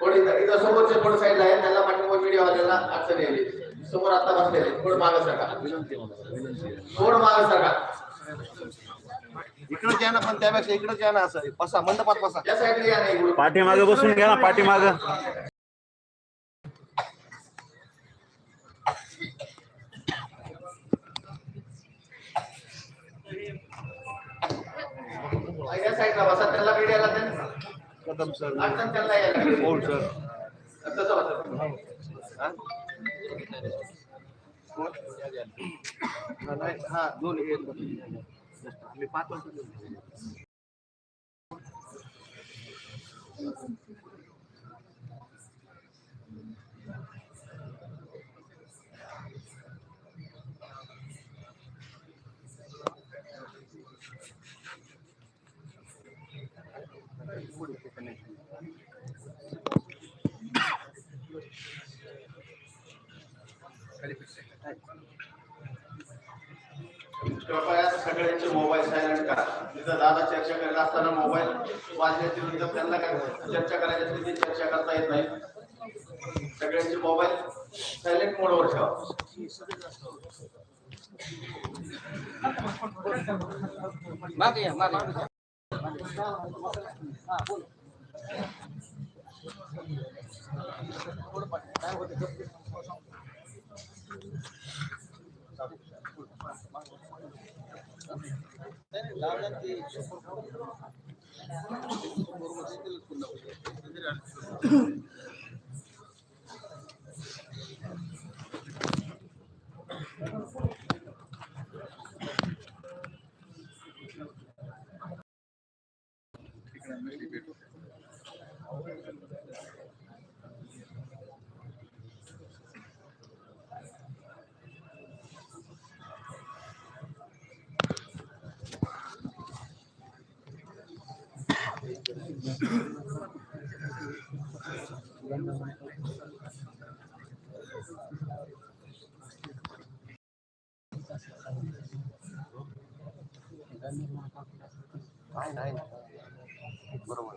थोडी इथं समोरचे थोडं साईडला आहे त्यांना पाठीमाग मीडियावाल्याला अडचण येईल समोर आता बसलेले थोडं मागं सरका? थोडं मागं सरका? इकडं या ना पण त्यापेक्षा इकडं या ना असं. बसा मंडपात बसा. या साईडला या नाही पाठीमागे बसून घ्या ना पाठीमाग. या साईडला बसा त्याला मीडियाला कदम सर। बोल सर। तसं बसा हा? कोण? हा, नाही, हा दोन एक मी पाच वाजता कृपया सगळ्यांचे मोबाईल सायलेंट करा तिथं दादा चर्चा करत असताना मोबाईल वाजण्याची तिथं त्यांना काय चर्चा करायची असली ती चर्चा करता येत नाही सगळ्यांचे मोबाईल सायलेंट मोडवर ठेवा काय తెలుసుకుందాం नाही नाही. बरोबर.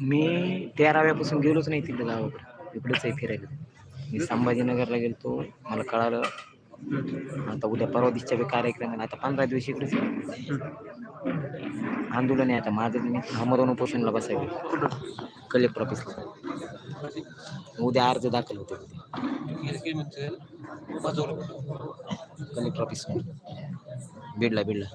मी तेराव्यापासून गेलोच नाही तिथं गावाकडे. इकडेच आहे फिरायला. मी संभाजीनगरला गेलतो. मला कळालं. आता उद्या परवा दिसच्या बी कार्यक्रम आहे. आता पंधरा दिवस इकडेच आंदोलन आहे आता. माझं मी आमरण उपोषणला बसायला. कलेक्टर ऑफिसला. उद्या अर्ज दाखल होते कलेक्टर ऑफ़िस बीडला बीडला.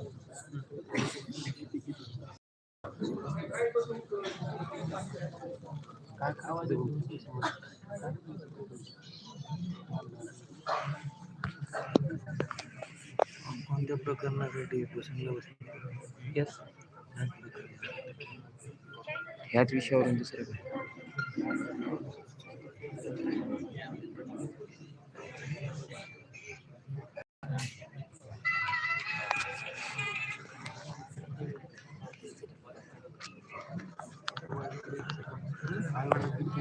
कोणत्या प्रकरणासाठी उपोषणला बसले? येस ह्याच विषयावरून दुसरं काय?